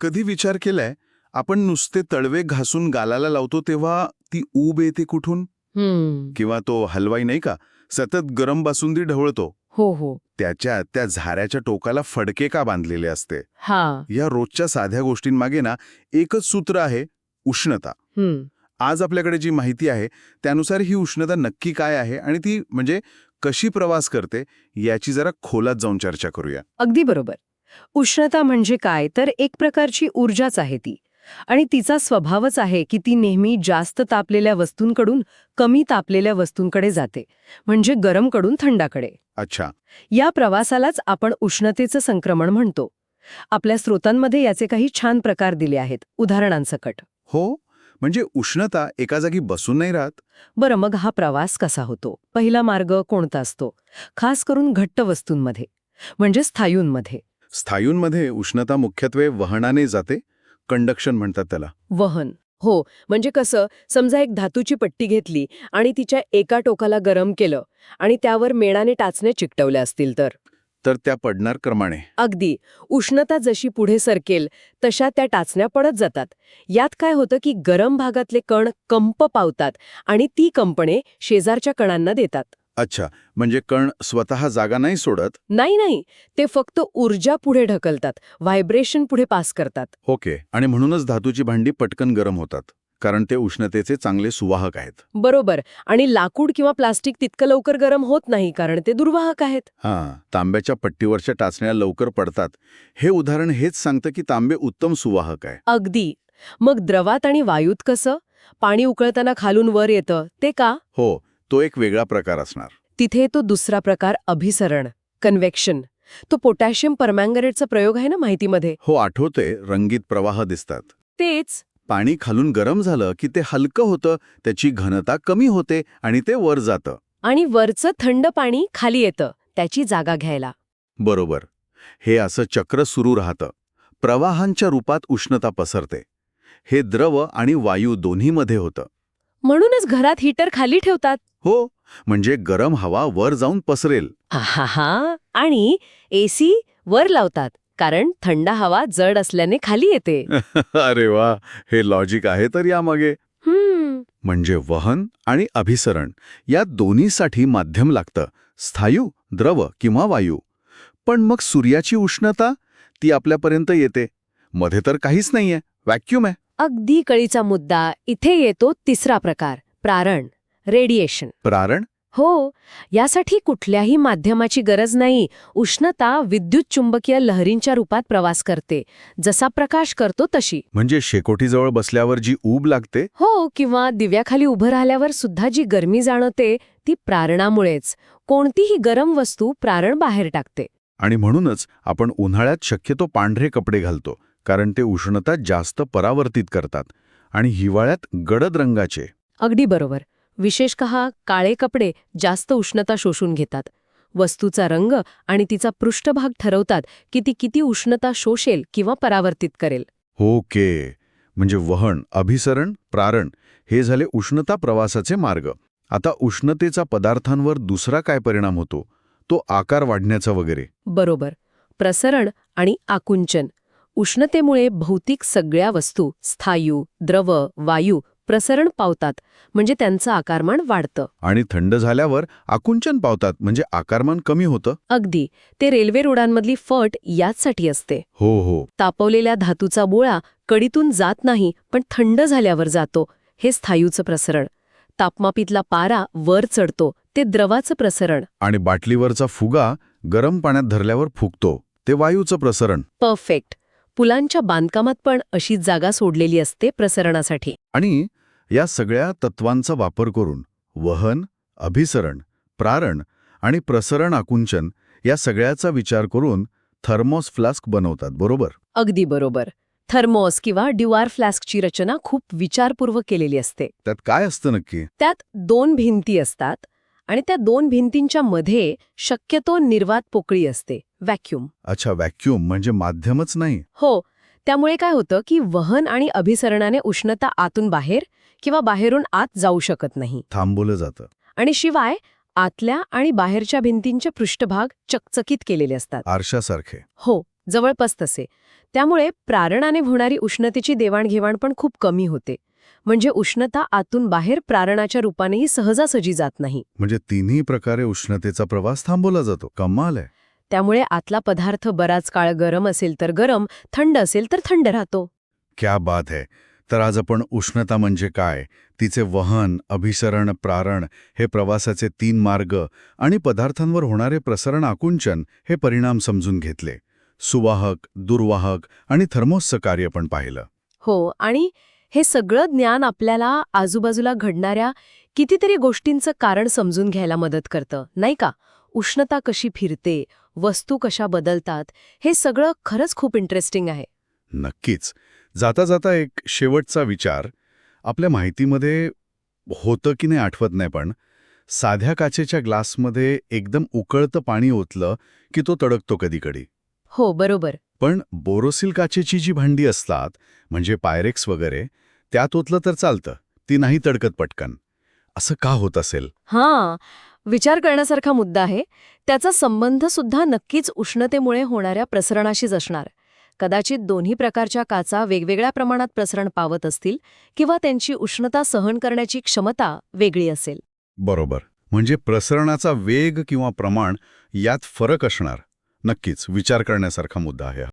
कधी विचार केलाय आपण नुसते तळवे घासून गालाला लावतो तेव्हा ती ऊब येते कुठून? किंवा तो हलवाई नाही का सतत गरम बासुंदी ढवळतो. हो हो. त्याच्या त्या झाऱ्याच्या टोकाला फडके का बांधलेले असते? हा. या रोजच्या साध्या गोष्टींमागे ना एकच सूत्र आहे उष्णता. आज आपल्याकडे जी माहिती आहे त्यानुसार ही उष्णता नक्की काय आहे आणि ती म्हणजे कशी प्रवास करते याची जरा खोलात जाऊन चर्चा करूया. अगदी बरोबर. उष्णता म्हणजे काय? तर एक प्रकारची ऊर्जाच आहे ती. आणि तिचा स्वभावच आहे की ती नेहमी जास्त तापलेल्या वस्तूंकडून कमी तापलेल्या वस्तूंकडे जाते म्हणजे गरमकडून थंडाकडे. अच्छा. या प्रवासालाच आपण उष्णतेचं संक्रमण म्हणतो. आपल्या स्रोतांमध्ये याचे काही छान प्रकार दिले आहेत उदाहरणांसकट. हो? म्हणजे उष्णता एका जागी बसून नाही राहत? बरं मग हा प्रवास कसा होतो? पहिला मार्ग कोणता असतो? खास करून घट्ट वस्तूंमध्ये म्हणजे स्थायूंमध्ये. स्थायूंमध्ये उष्णता मुख्यत्वे वहनाने जाते कंडक्शन म्हणतात त्याला. वहन. हो म्हणजे कसं समजा एक धातूची पट्टी घेतली आणि तिच्या एका टोकाला गरम केलं आणि त्यावर मेणाने टाचणे चिकटवले असतील तर? तर त्या पडणार क्रमाने. अगदी. उष्णता जशी पुढे सरकेल तशा त्या टाचण्या पडत जातात. यात काय होतं की गरम भागातले कण कंप पावतात आणि ती कंपने शेजारच्या कणांना देतात. अच्छा म्हणजे कण स्वतः जागा नाही सोडत? नाही नाही. ते फक्त ऊर्जा पुढे ढकलतात व्हायब्रेशन पुढे पास करतात. ओके आणि म्हणूनच धातूची भांडी पटकन गरम होतात कारण ते उष्णतेचे चांगले सुवाहक आहेत. बरोबर आणि लाकूड किंवा प्लास्टिक तितकं लवकर गरम होत नाही कारण ते दुर्वाहक आहेत. हां तांब्याच्या पट्टीवरच्या टाचण्या लवकर पडतात. हे उदाहरण हेच सांगतं की तांबे उत्तम सुवाहक आहे. अगदी. मग द्रवात आणि वायूत कसं? पाणी उकळताना खालून वर येतं ते का? हो तो एक वेगळा प्रकार असणार. तिथे तो दुसरा प्रकार अभिसरण कन्व्हेक्शन तो पोटॅशियम परमँगनेटचा प्रयोग आहे ना माहितीमध्ये? हो आठवते रंगीत प्रवाह दिसतात. तेच. पाणी खालून गरम झालं की ते हलकं होतं त्याची घनता कमी होते आणि ते वर जातं. आणि वरचं थंड पाणी खाली येतं त्याची जागा घ्यायला. बरोबर. हे असं चक्र सुरू राहतं. प्रवाहांच्या रूपात उष्णता पसरते. हे द्रव आणि वायू दोन्हीमध्ये होतं. म्हणूनच घरात हीटर खाली ठेवतात. हो म्हणजे गरम हवा वर जाऊन पसरेल. हा आणि एसी वर लावतात कारण थंड हवा जड असल्याने खाली येते. अरे वा हे लॉजिक आहे तर यामागे. म्हणजे वहन आणि अभिसरण या दोन्हीसाठी माध्यम लागतं स्थायू द्रव किंवा वायू. पण मग सूर्याची उष्णता ती आपल्यापर्यंत येते. मध्ये तर काहीच नाहीये व्हॅक्यूम आहे. अगदी कळीचा मुद्दा इथे येतो तिसरा प्रकार प्रारण. रेडिएशन. प्रारण? हो यासाठी कुठल्याही माध्यमाची गरज नाही. उष्णता विद्युत चुंबकीय लहरींच्या रूपात प्रवास करते. जसा प्रकाश करतो तशी. म्हणजे शेकोटीजवळ बसल्यावर जी ऊब लागते? हो किंवा दिव्याखाली उभं राहिल्यावर सुद्धा जी गरमी जाणवते ती प्रारणामुळेच. कोणतीही गरम वस्तू प्रारण बाहेर टाकते. आणि म्हणूनच आपण उन्हाळ्यात शक्यतो पांढरे कपडे घालतो कारण ते उष्णता जास्त परावर्तित करतात. आणि हिवाळ्यात गडद रंगाचे. अगदी बरोबर. विशेषतः काळे कपडे जास्त उष्णता शोषून घेतात. वस्तूचा रंग आणि तिचा पृष्ठभाग ठरवतात की ती किती उष्णता शोषेल किंवा परावर्तित करेल. ओके. म्हणजे वहन अभिसरण प्रारण हे झाले उष्णता प्रवासाचे मार्ग. आता उष्णतेचा पदार्थांवर दुसरा काय परिणाम होतो? तो आकार वाढण्याचा वगैरे. बरोबर. प्रसरण आणि आकुंचन. उष्णतेमुळे भौतिक सगळ्या वस्तू स्थायू द्रव वायू प्रसरण पावतात म्हणजे त्यांचं आकारमान वाढतं. आणि थंड झाल्यावर आकुंचन पावतात म्हणजे आकारमान कमी होतं? अगदी. ते रेल्वे रुळांमधली फट याचसाठी असते. हो हो. तापवलेल्या धातूचा बोळा कडीतून जात नाही पण थंड झाल्यावर जातो. हे स्थायूचं प्रसरण. तापमापीतला पारा वर चढतो ते द्रवाचं प्रसरण. आणि बाटलीवरचा फुगा गरम पाण्यात धरल्यावर फुगतो ते वायूचं प्रसरण. परफेक्ट. पुलांच्या बांधकामात पण अशीच जागा सोडलेली असते प्रसरणासाठी. आणि या सगळ्या तत्वांचा वापर करून वहन अभिसरण प्रारण आणि प्रसरण आकुंचन या सगळ्याचा विचार करून थर्मोस फ्लास्क बनवतात बरोबर? अगदी बरोबर. थर्मोस किंवा ड्युआर फ्लास्कची रचना खूप विचारपूर्वक केलेली असते. त्यात काय असतं नक्की? त्यात दोन भिंती असतात आणि त्या दोन भिंतींच्या मध्ये शक्यतो निर्वात पोकळी असते व्हॅक्यूम. अच्छा व्हॅक्यूम म्हणजे माध्यमच नाही? हो त्यामुळे काय होतं की वहन आणि अभिसरणाने उष्णता आतून बाहेर किंवा बाहेरून आत जाऊ शकत नाही. थांबवलं जातं. आणि शिवाय आतल्या आणि बाहेरच्या भिंतींचे पृष्ठभाग चकचकीत केलेले असतात. आरशासारखे. हो जवळपास तसे. त्यामुळे प्रारणाने होणारी उष्णतेची देवाणघेवाण पण खूप कमी होते. म्हणजे उष्णता आतून बाहेर प्रारणाच्या रूपानेही सहजासहजी जात नाही. म्हणजे तिन्ही प्रकारे उष्णतेचा प्रवास थांबवला जातो. कमाल आहे. त्यामुळे आतला पदार्थ बराच काळ गरम असेल तर गरम थंड असेल तर थंड राहतो. क्या बात आहे. तर आज आपण उष्णता म्हणजे काय तिचे वहन अभिसरण प्रारण हे प्रवासाचे तीन मार्ग आणि पदार्थांवर होणारे प्रसरण आकुंचन हे परिणाम समजून घेतले. सुवाहक दुर्वाहक आणि थर्मोसचं कार्य पण पाहिलं. हो आणि हे सगळं ज्ञान आपल्याला आजूबाजूला घडणाऱ्या कितीतरी गोष्टींचं कारण समजून घ्यायला मदत करतं नाही का? उष्णता कशी फिरते वस्तू कशा बदलतात हे सगळं खरंच खूप इंटरेस्टिंग आहे. नक्कीच. जाता जाता एक शेवटचा विचार आपल्या माहितीमध्ये होतं की नाही आठवत नाही पण साध्या काचेच्या ग्लासमध्ये एकदम उकळतं पाणी ओतलं की तो तडकतो कधीकधी. हो बरोबर. पण बोरोसिल काचेची जी भांडी असतात म्हणजे पायरेक्स वगैरे त्यात ओतलं तर चालतं ती नाही तडकत पटकन. असं का होत असेल? हां विचार करण्यासारखा मुद्दा आहे. त्याचा संबंध सुद्धा नक्कीच उष्णतेमुळे होणाऱ्या प्रसरणाशीच असणार. कदाचित दोन्ही प्रकारच्या काचा वेगवेगळ्या प्रमाणात प्रसरण पावत असतील किंवा त्यांची उष्णता सहन करण्याची क्षमता वेगळी असेल. बरोबर. म्हणजे प्रसरणाचा वेग किंवा प्रमाण यात फरक असणार. नक्कीच विचार करण्यासारखा मुद्दा आहे